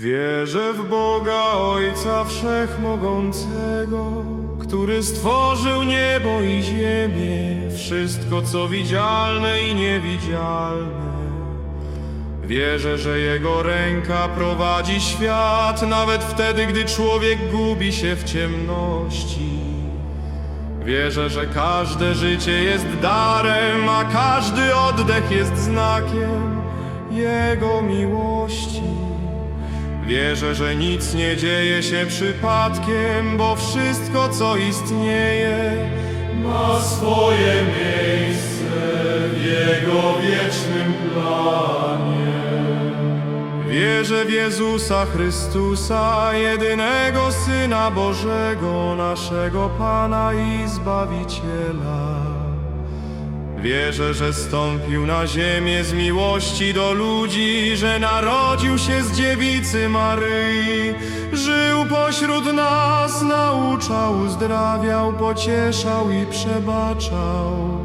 Wierzę w Boga Ojca Wszechmogącego, który stworzył niebo i ziemię, wszystko co widzialne i niewidzialne. Wierzę, że Jego ręka prowadzi świat, nawet wtedy, gdy człowiek gubi się w ciemności. Wierzę, że każde życie jest darem, a każdy oddech jest znakiem Jego miłości. Wierzę, że nic nie dzieje się przypadkiem, bo wszystko, co istnieje, ma swoje miejsce w Jego wiecznym planie. Wierzę w Jezusa Chrystusa, jedynego Syna Bożego, naszego Pana i Zbawiciela. Wierzę, że stąpił na ziemię z miłości do ludzi, że narodził się z dziewicy Maryi, żył pośród nas, nauczał, uzdrawiał, pocieszał i przebaczał.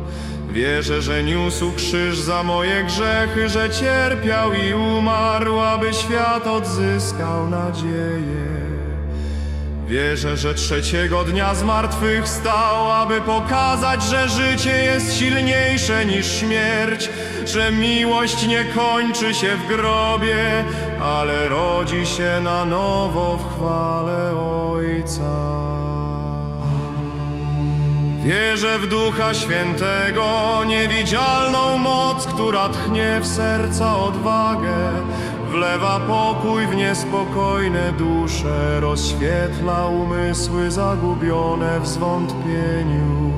Wierzę, że niósł krzyż za moje grzechy, że cierpiał i umarł, aby świat odzyskał nadzieję. Wierzę, że trzeciego dnia zmartwychwstał, aby pokazać, że życie jest silniejsze niż śmierć, że miłość nie kończy się w grobie, ale rodzi się na nowo w chwale Ojca. Wierzę w Ducha Świętego, niewidzialną moc, która tchnie w serca odwagę, wlewa pokój w niespokojne dusze, rozświetla umysły zagubione w zwątpieniu.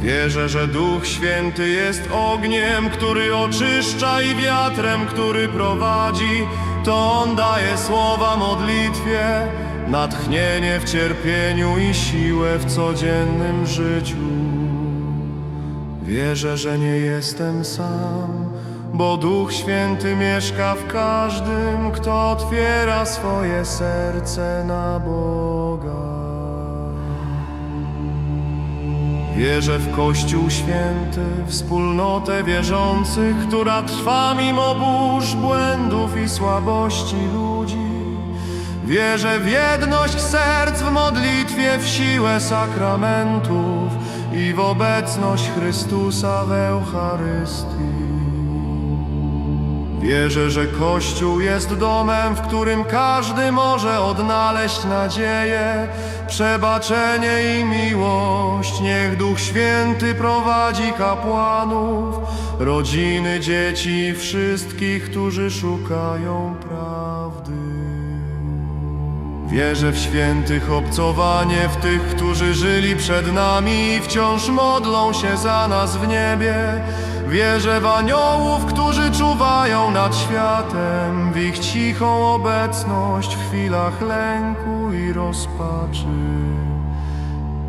Wierzę, że Duch Święty jest ogniem, który oczyszcza i wiatrem, który prowadzi. To On daje słowa modlitwie, natchnienie w cierpieniu i siłę w codziennym życiu. Wierzę, że nie jestem sam, bo Duch Święty mieszka w każdym, kto otwiera swoje serce na Boga. Wierzę w Kościół Święty, wspólnotę wierzących, która trwa mimo burz, błędów i słabości ludzi. Wierzę w jedność serc w modlitwie, w siłę sakramentów i w obecność Chrystusa w Eucharystii. Wierzę, że Kościół jest domem, w którym każdy może odnaleźć nadzieję, przebaczenie i miłość. Niech Duch Święty prowadzi kapłanów, rodziny, dzieci wszystkich, którzy szukają prawdy. Wierzę w świętych obcowanie, w tych, którzy żyli przed nami i wciąż modlą się za nas w niebie. Wierzę w aniołów, którzy czuwają nad światem, w ich cichą obecność w chwilach lęku i rozpaczy.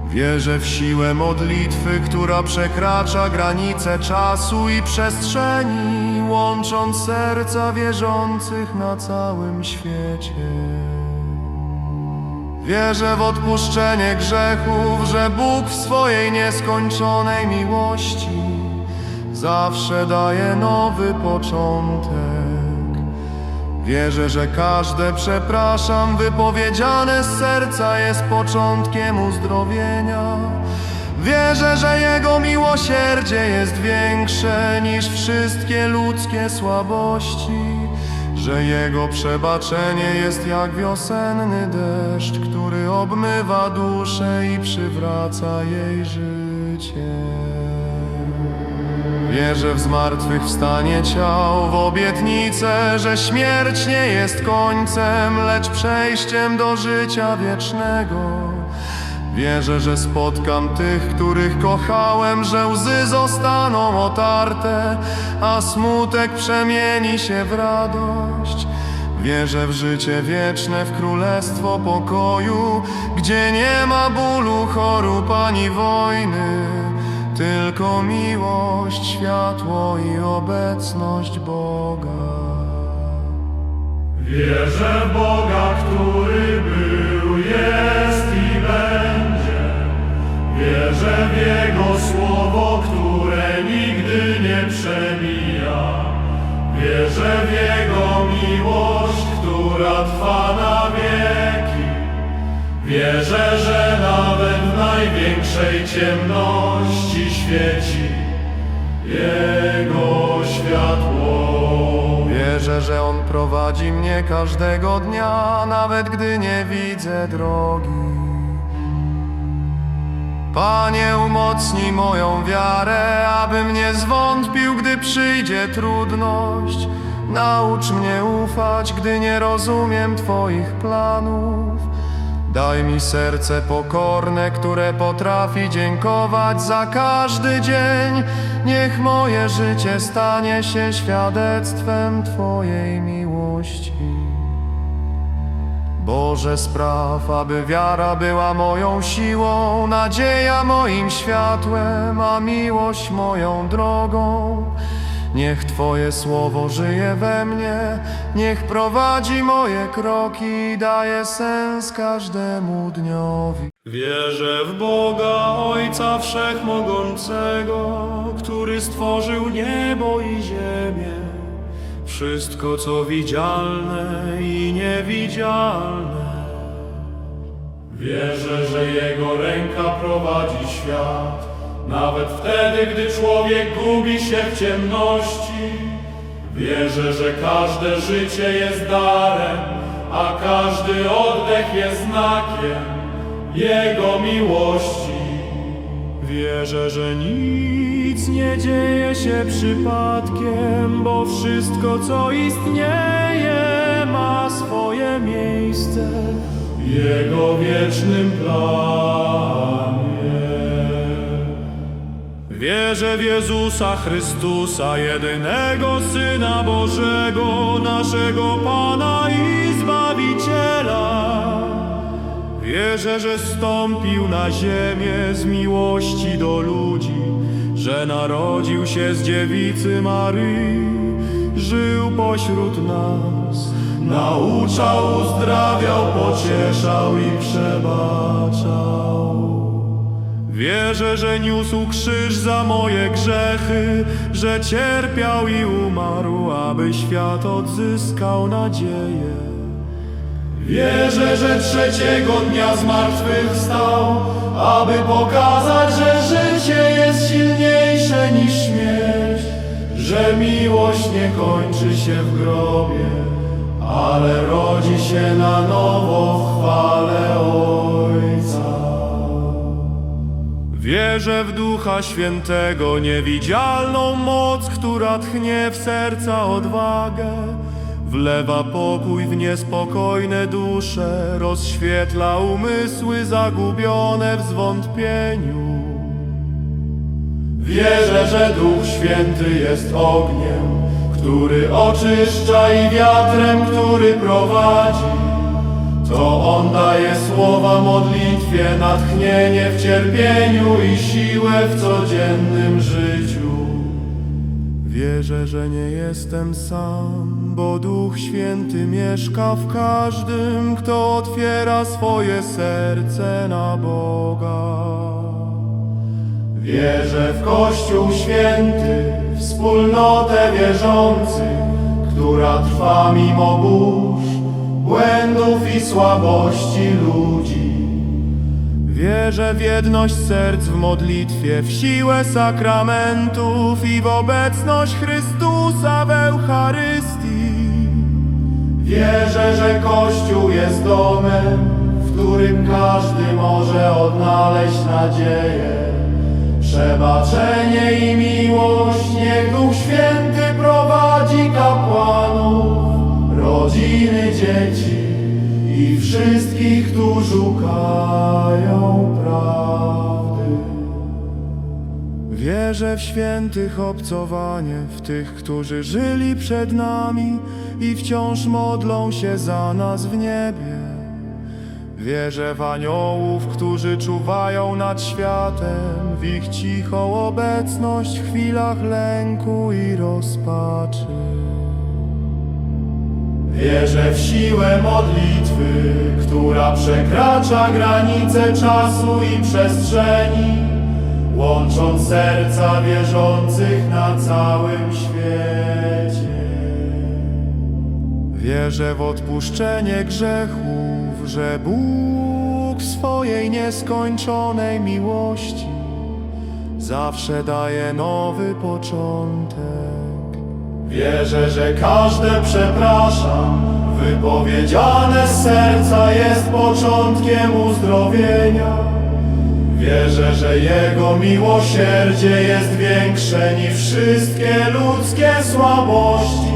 Wierzę w siłę modlitwy, która przekracza granice czasu i przestrzeni, łącząc serca wierzących na całym świecie. Wierzę w odpuszczenie grzechów, że Bóg w swojej nieskończonej miłości zawsze daje nowy początek. Wierzę, że każde przepraszam wypowiedziane z serca jest początkiem uzdrowienia. Wierzę, że Jego miłosierdzie jest większe niż wszystkie ludzkie słabości, że Jego przebaczenie jest jak wiosenny deszcz, który obmywa duszę i przywraca jej życie. Wierzę w zmartwychwstanie ciał, w obietnicę, że śmierć nie jest końcem, lecz przejściem do życia wiecznego. Wierzę, że spotkam tych, których kochałem, że łzy zostaną otarte, a smutek przemieni się w radość. Wierzę w życie wieczne, w królestwo pokoju, gdzie nie ma bólu, chorób ani wojny, tylko miłość, światło i obecność Boga. Wierzę w Boga, który był, jest i będzie. Wierzę w Jego słowo, które nigdy nie przemija. która trwa na wieki. Wierzę, że nawet w największej ciemności świeci Jego światło. Wierzę, że On prowadzi mnie każdego dnia, nawet gdy nie widzę drogi. Panie, umocnij moją wiarę, abym nie zwątpił, gdy przyjdzie trudność. Naucz mnie ufać, gdy nie rozumiem Twoich planów. Daj mi serce pokorne, które potrafi dziękować za każdy dzień. Niech moje życie stanie się świadectwem Twojej miłości. Boże, spraw, aby wiara była moją siłą, nadzieja moim światłem, a miłość moją drogą. Niech Twoje słowo żyje we mnie, niech prowadzi moje kroki i daje sens każdemu dniowi. Wierzę w Boga, Ojca Wszechmogącego, który stworzył niebo i ziemię. Wszystko, co widzialne i niewidzialne. Wierzę, że Jego ręka prowadzi świat, nawet wtedy, gdy człowiek gubi się w ciemności. Wierzę, że każde życie jest darem, a każdy oddech jest znakiem Jego miłości. Wierzę, że nic nie dzieje się przypadkiem, bo wszystko, co istnieje, ma swoje miejsce w Jego wiecznym planie. Wierzę w Jezusa Chrystusa, jedynego Syna Bożego, naszego Pana i Zbawiciela. Wierzę, że stąpił na ziemię z miłości do ludzi, że narodził się z dziewicy Maryi, żył pośród nas, nauczał, uzdrawiał, pocieszał i przebaczał. Wierzę, że niósł krzyż za moje grzechy, że cierpiał i umarł, aby świat odzyskał nadzieję. Wierzę, że trzeciego dnia zmartwychwstał, aby pokazać, że życie jest silniejsze niż śmierć, że miłość nie kończy się w grobie, ale rodzi się na nowo w chwale Ojca. Wierzę w Ducha Świętego, niewidzialną moc, która tchnie w serca odwagę, wlewa pokój w niespokojne dusze, rozświetla umysły zagubione w zwątpieniu. Wierzę, że Duch Święty jest ogniem, który oczyszcza i wiatrem, który prowadzi. To On daje słowa modlitwie, natchnienie w cierpieniu i siłę w codziennym życiu. Wierzę, że nie jestem sam, bo Duch Święty mieszka w każdym, kto otwiera swoje serce na Boga. Wierzę w Kościół Święty, wspólnotę wierzących, która trwa mimo burz, błędów i słabości ludzi. Wierzę w jedność serc w modlitwie, w siłę sakramentów i w obecność Chrystusa w Eucharystii. Wierzę, że Kościół jest domem, w którym każdy może odnaleźć nadzieję. Przebaczenie i miłość, niech wszystkich, którzy szukają prawdy. Wierzę w świętych obcowanie, w tych, którzy żyli przed nami i wciąż modlą się za nas w niebie. Wierzę w aniołów, którzy czuwają nad światem, w ich cichą obecność w chwilach lęku i rozpaczy. Wierzę w siłę modlitwy, która przekracza granice czasu i przestrzeni, łącząc serca wierzących na całym świecie. Wierzę w odpuszczenie grzechów, że Bóg swojej nieskończonej miłości zawsze daje nowy początek. Wierzę, że każde przepraszam, wypowiedziane z serca jest początkiem uzdrowienia. Wierzę, że Jego miłosierdzie jest większe niż wszystkie ludzkie słabości,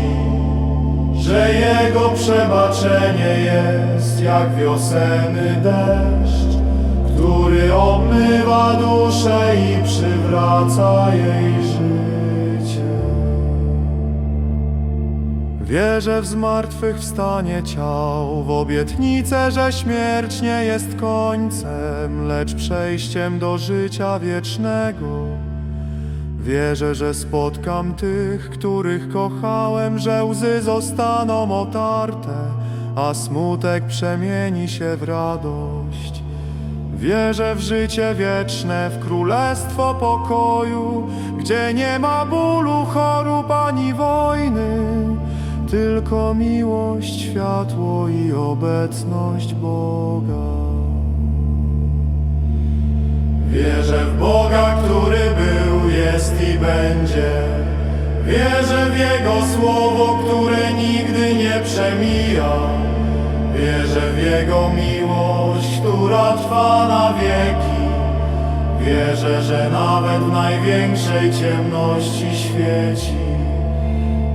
że Jego przebaczenie jest jak wiosenny deszcz, który obmywa duszę i przywraca jej Wierzę w zmartwychwstanie ciał, w obietnicę, że śmierć nie jest końcem, lecz przejściem do życia wiecznego. Wierzę, że spotkam tych, których kochałem, że łzy zostaną otarte, a smutek przemieni się w radość. Wierzę w życie wieczne, w królestwo pokoju, gdzie nie ma bólu, chorób ani wojny, tylko miłość, światło i obecność Boga. Wierzę w Boga, który był, jest i będzie. Wierzę w Jego słowo, które nigdy nie przemija. Wierzę w Jego miłość, która trwa na wieki. Wierzę, że nawet w największej ciemności świeci.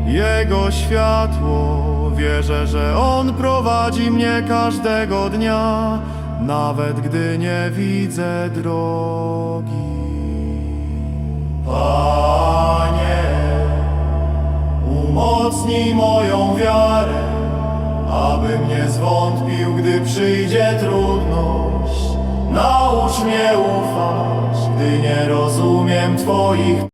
Jego światło, wierzę, że On prowadzi mnie każdego dnia, nawet gdy nie widzę drogi. Panie, umocnij moją wiarę, abym nie zwątpił, gdy przyjdzie trudność. Naucz mnie ufać, gdy nie rozumiem Twoich